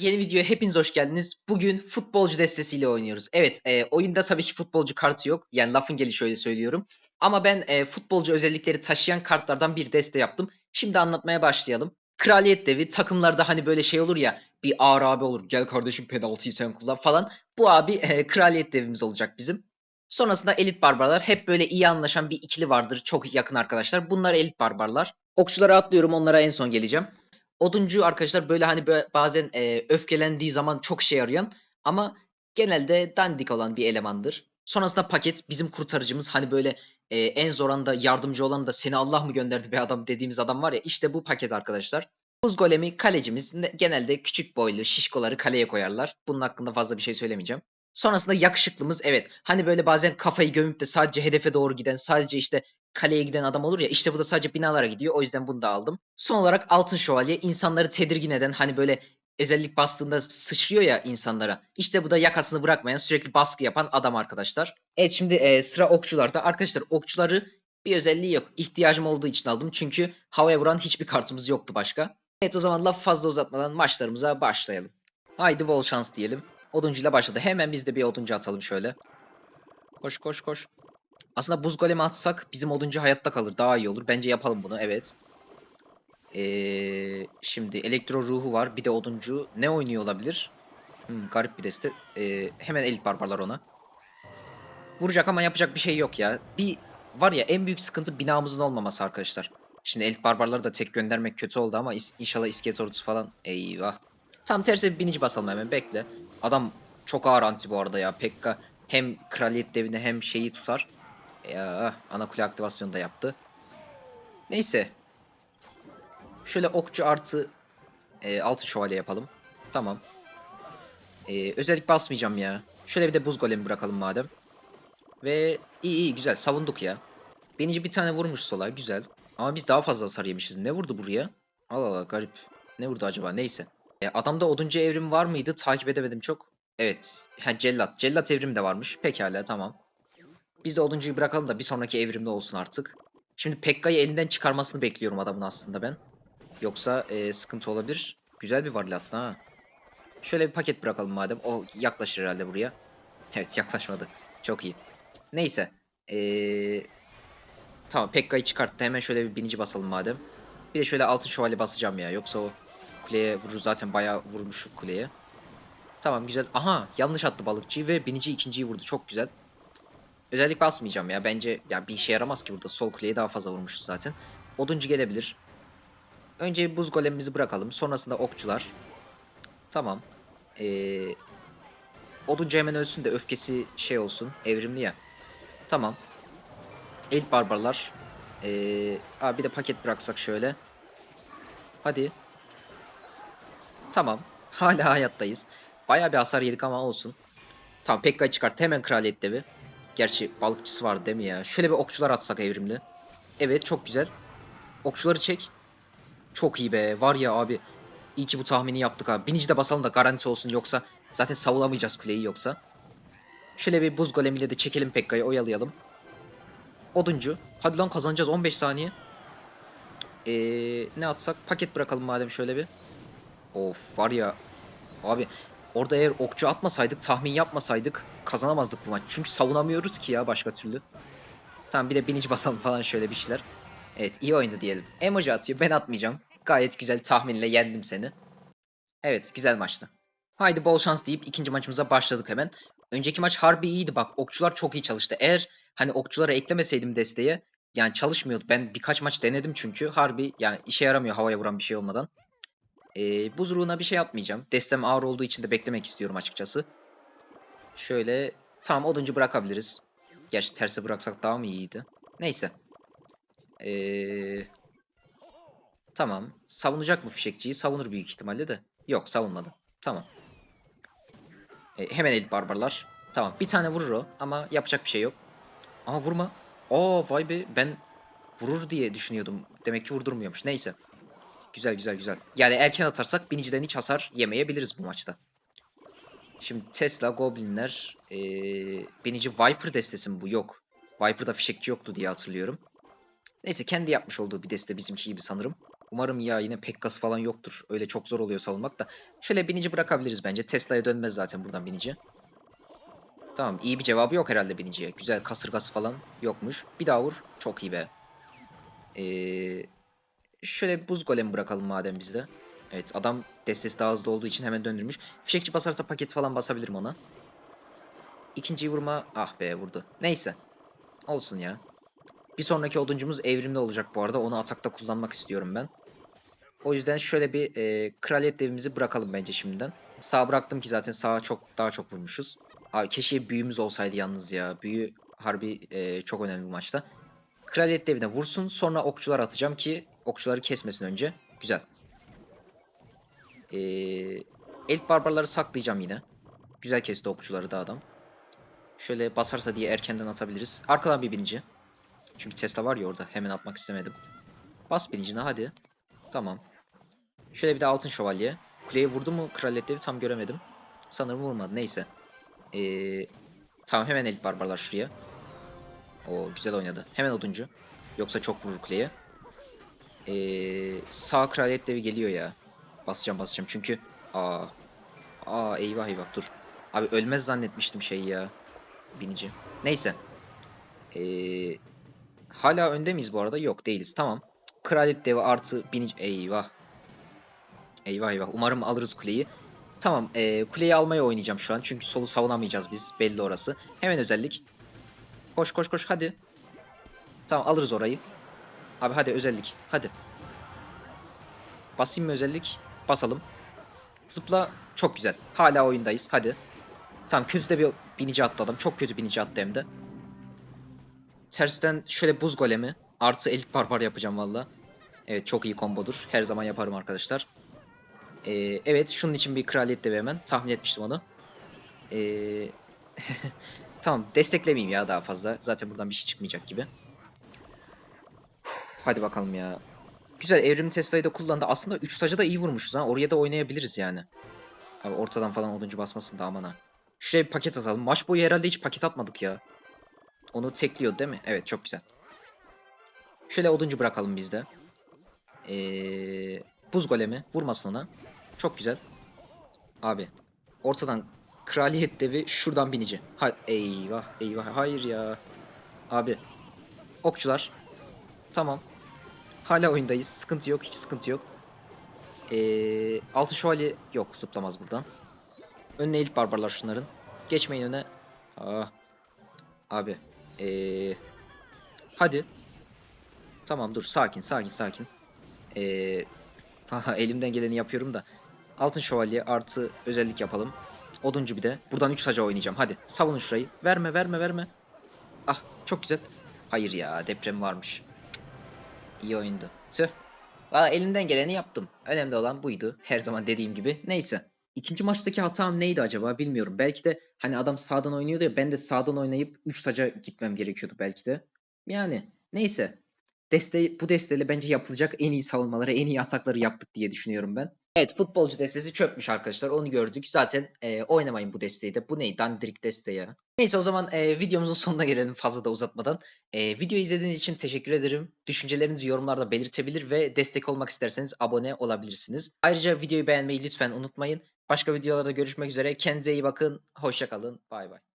Yeni videoya hepiniz hoş geldiniz. Bugün futbolcu destesiyle oynuyoruz. Evet, e, oyunda tabii ki futbolcu kartı yok. Yani lafın gelişi öyle söylüyorum. Ama ben e, futbolcu özellikleri taşıyan kartlardan bir deste yaptım. Şimdi anlatmaya başlayalım. Kraliyet devi takımlarda hani böyle şey olur ya bir ağır abi olur. Gel kardeşim penaltıyı sen kullan falan. Bu abi e, kraliyet devimiz olacak bizim. Sonrasında elit barbarlar hep böyle iyi anlaşan bir ikili vardır. Çok yakın arkadaşlar. Bunlar elit barbarlar. Okçulara atlıyorum onlara en son geleceğim. Oduncu arkadaşlar böyle hani bazen e, öfkelendiği zaman çok şey arayan ama genelde dandik olan bir elemandır. Sonrasında paket bizim kurtarıcımız hani böyle e, en zor anda yardımcı olan da seni Allah mı gönderdi be adam dediğimiz adam var ya işte bu paket arkadaşlar. Buz golemi kalecimiz Ne- genelde küçük boylu şişkoları kaleye koyarlar. Bunun hakkında fazla bir şey söylemeyeceğim. Sonrasında yakışıklımız evet hani böyle bazen kafayı gömüp de sadece hedefe doğru giden sadece işte kaleye giden adam olur ya işte bu da sadece binalara gidiyor o yüzden bunu da aldım. Son olarak altın şövalye insanları tedirgin eden hani böyle özellik bastığında sıçrıyor ya insanlara. İşte bu da yakasını bırakmayan sürekli baskı yapan adam arkadaşlar. Evet şimdi e, sıra okçularda. Arkadaşlar okçuları bir özelliği yok. İhtiyacım olduğu için aldım çünkü havaya vuran hiçbir kartımız yoktu başka. Evet o zaman laf fazla uzatmadan maçlarımıza başlayalım. Haydi bol şans diyelim. Oduncuyla başladı. Hemen biz de bir oduncu atalım şöyle. Koş koş koş. Aslında buz golemi atsak bizim oduncu hayatta kalır. Daha iyi olur. Bence yapalım bunu. Evet. Ee, şimdi elektro ruhu var. Bir de oduncu. Ne oynuyor olabilir? Hmm, garip bir deste. Ee, hemen elit barbarlar ona. Vuracak ama yapacak bir şey yok ya. Bir var ya en büyük sıkıntı binamızın olmaması arkadaşlar. Şimdi elit barbarları da tek göndermek kötü oldu ama is- inşallah iskelet ordusu falan. Eyvah. Tam tersi bir binici basalım hemen bekle. Adam çok ağır anti bu arada ya. Pekka hem kraliyet devini hem şeyi tutar. Ya ana kule aktivasyonu da yaptı. Neyse. Şöyle okçu artı e, altı şövalye yapalım. Tamam. E, özellik basmayacağım ya. Şöyle bir de buz golemi bırakalım madem. Ve iyi iyi güzel savunduk ya. Benici bir tane vurmuş sola güzel. Ama biz daha fazla hasar yemişiz. Ne vurdu buraya? Allah Allah garip. Ne vurdu acaba? Neyse. E, adamda oduncu evrim var mıydı? Takip edemedim çok. Evet. Ha cellat. Cellat evrim de varmış. Pekala tamam. Biz de oduncuyu bırakalım da bir sonraki evrimde olsun artık. Şimdi Pekka'yı elinden çıkarmasını bekliyorum adamın aslında ben. Yoksa e, sıkıntı olabilir. Güzel bir varlı ha. Şöyle bir paket bırakalım madem. O yaklaşır herhalde buraya. Evet yaklaşmadı. Çok iyi. Neyse. Ee, tamam Pekka'yı çıkarttı. Hemen şöyle bir binici basalım madem. Bir de şöyle altın şövalye basacağım ya. Yoksa o kuleye vurur zaten bayağı vurmuş kuleye. Tamam güzel. Aha yanlış attı balıkçıyı ve binici ikinciyi vurdu. Çok güzel. Özellik basmayacağım ya. Bence ya bir işe yaramaz ki burada. Sol kuleye daha fazla vurmuşuz zaten. Oduncu gelebilir. Önce buz golemimizi bırakalım. Sonrasında okçular. Tamam. Ee, oduncu hemen ölsün de öfkesi şey olsun. Evrimli ya. Tamam. Elit barbarlar. Ee, aa, bir de paket bıraksak şöyle. Hadi. Tamam. Hala hayattayız. Bayağı bir hasar yedik ama olsun. Tamam Pekka'yı çıkart. Hemen kraliyet devi. Gerçi balıkçısı vardı değil mi ya? Şöyle bir okçular atsak evrimli. Evet çok güzel. Okçuları çek. Çok iyi be. Var ya abi. İyi ki bu tahmini yaptık abi. Binici de basalım da garanti olsun yoksa zaten savunamayacağız kuleyi yoksa. Şöyle bir buz golemiyle de çekelim Pekka'yı oyalayalım. Oduncu. Hadi lan kazanacağız 15 saniye. Ee, ne atsak? Paket bırakalım madem şöyle bir. Of var ya. Abi orada eğer okçu atmasaydık tahmin yapmasaydık kazanamazdık bu maç. Çünkü savunamıyoruz ki ya başka türlü. Tamam bir de binici basalım falan şöyle bir şeyler. Evet iyi oyundu diyelim. Emoji atıyor ben atmayacağım. Gayet güzel tahminle yendim seni. Evet güzel maçtı. Haydi bol şans deyip ikinci maçımıza başladık hemen. Önceki maç harbi iyiydi bak okçular çok iyi çalıştı. Eğer hani okçulara eklemeseydim desteğe yani çalışmıyordu. Ben birkaç maç denedim çünkü harbi yani işe yaramıyor havaya vuran bir şey olmadan. Ee, buz ruhuna bir şey yapmayacağım. Destem ağır olduğu için de beklemek istiyorum açıkçası. Şöyle tamam oduncu bırakabiliriz. Gerçi terse bıraksak daha mı iyiydi? Neyse. Ee, tamam. Savunacak mı fişekçiyi? Savunur büyük ihtimalle de. Yok savunmadı. Tamam. Ee, hemen elit barbarlar. Tamam bir tane vurur o ama yapacak bir şey yok. Aa vurma. Aa vay be ben vurur diye düşünüyordum. Demek ki vurdurmuyormuş. Neyse. Güzel güzel güzel. Yani erken atarsak biniciden hiç hasar yemeyebiliriz bu maçta. Şimdi Tesla, Goblinler, ee, binici Viper destesi mi bu? Yok. Viper'da fişekçi yoktu diye hatırlıyorum. Neyse kendi yapmış olduğu bir deste bizimki gibi sanırım. Umarım ya yine Pekkas falan yoktur. Öyle çok zor oluyor savunmak da. Şöyle binici bırakabiliriz bence. Tesla'ya dönmez zaten buradan binici. Tamam iyi bir cevabı yok herhalde biniciye. Güzel kasırgası falan yokmuş. Bir daha vur. Çok iyi be. Ee, şöyle bir buz golemi bırakalım madem bizde. Evet adam destesi daha hızlı olduğu için hemen döndürmüş. Fişekçi basarsa paket falan basabilirim ona. İkinciyi vurma. Ah be vurdu. Neyse. Olsun ya. Bir sonraki oduncumuz evrimli olacak bu arada. Onu atakta kullanmak istiyorum ben. O yüzden şöyle bir e, kraliyet devimizi bırakalım bence şimdiden. Sağ bıraktım ki zaten sağa çok daha çok vurmuşuz. Abi keşke büyümüz olsaydı yalnız ya. Büyü harbi e, çok önemli bu maçta. Kraliyet devine vursun sonra okçular atacağım ki okçuları kesmesin önce. Güzel. Ee, Elf barbarları saklayacağım yine. Güzel kesti okçuları da adam. Şöyle basarsa diye erkenden atabiliriz. Arkadan bir binici. Çünkü Tesla var ya orada. Hemen atmak istemedim. Bas binicine hadi. Tamam. Şöyle bir de altın şövalye. Kuleye vurdu mu kraliyet devi tam göremedim. Sanırım vurmadı. Neyse. Ee, tamam hemen elit barbarlar şuraya. O güzel oynadı. Hemen oduncu. Yoksa çok vurur kuleye. Ee, sağ kraliyet devi geliyor ya. Basacağım basacağım çünkü aa aa eyvah eyvah dur. Abi ölmez zannetmiştim şey ya. Binici. Neyse. Ee, hala önde miyiz bu arada? Yok değiliz. Tamam. Kraliyet devi artı binici. Eyvah. Eyvah eyvah. Umarım alırız kuleyi. Tamam. ee, kuleyi almaya oynayacağım şu an. Çünkü solu savunamayacağız biz. Belli orası. Hemen özellik. Koş koş koş hadi. Tamam alırız orayı. Abi hadi özellik. Hadi. Basayım mı özellik? Basalım. Zıpla. Çok güzel. Hala oyundayız. Hadi. Tamam kötü bir binici atladım. Çok kötü binici attı hem de. Tersten şöyle buz golemi. Artı elit barbar yapacağım valla. Evet çok iyi kombodur. Her zaman yaparım arkadaşlar. Ee, evet şunun için bir kraliyet devi hemen. Tahmin etmiştim onu. Ee, tamam desteklemeyeyim ya daha fazla. Zaten buradan bir şey çıkmayacak gibi. Uf, Hadi bakalım ya. Güzel evrim Tesla'yı da kullandı. Aslında 3 tacı da iyi vurmuşuz ha. Oraya da oynayabiliriz yani. Abi ortadan falan oduncu basmasın da aman. Şuraya bir paket atalım. Maç boyu herhalde hiç paket atmadık ya. Onu tekliyor değil mi? Evet çok güzel. Şöyle oduncu bırakalım bizde. Ee, buz golemi. Vurmasın ona. Çok güzel. Abi. Ortadan kraliyet devi şuradan binici. Ha, eyvah eyvah. Hayır ya. Abi. Okçular. Tamam. Hala oyundayız. Sıkıntı yok. Hiç sıkıntı yok. Ee, altı şövalye yok. Zıplamaz buradan. Önüne elit barbarlar şunların. Geçmeyin öne. Ah. Abi. Ee, hadi. Tamam dur. Sakin sakin sakin. Ee, elimden geleni yapıyorum da. Altın şövalye artı özellik yapalım. Oduncu bir de. Buradan 3 saca oynayacağım. Hadi savunun şurayı. Verme verme verme. Ah çok güzel. Hayır ya deprem varmış. Cık. İyi oyundu. Tüh. Valla elimden geleni yaptım. Önemli olan buydu. Her zaman dediğim gibi. Neyse. İkinci maçtaki hatam neydi acaba bilmiyorum. Belki de hani adam sağdan oynuyordu ya ben de sağdan oynayıp 3 taca gitmem gerekiyordu belki de. Yani neyse. Deste bu desteyle bence yapılacak en iyi savunmaları, en iyi atakları yaptık diye düşünüyorum ben. Evet futbolcu destesi çökmüş arkadaşlar onu gördük. Zaten e, oynamayın bu desteği de. Bu ne? Dandirik deste ya. Neyse o zaman e, videomuzun sonuna gelelim fazla da uzatmadan. E, videoyu izlediğiniz için teşekkür ederim. Düşüncelerinizi yorumlarda belirtebilir ve destek olmak isterseniz abone olabilirsiniz. Ayrıca videoyu beğenmeyi lütfen unutmayın. Başka videolarda görüşmek üzere. Kendinize iyi bakın. Hoşçakalın. Bay bay.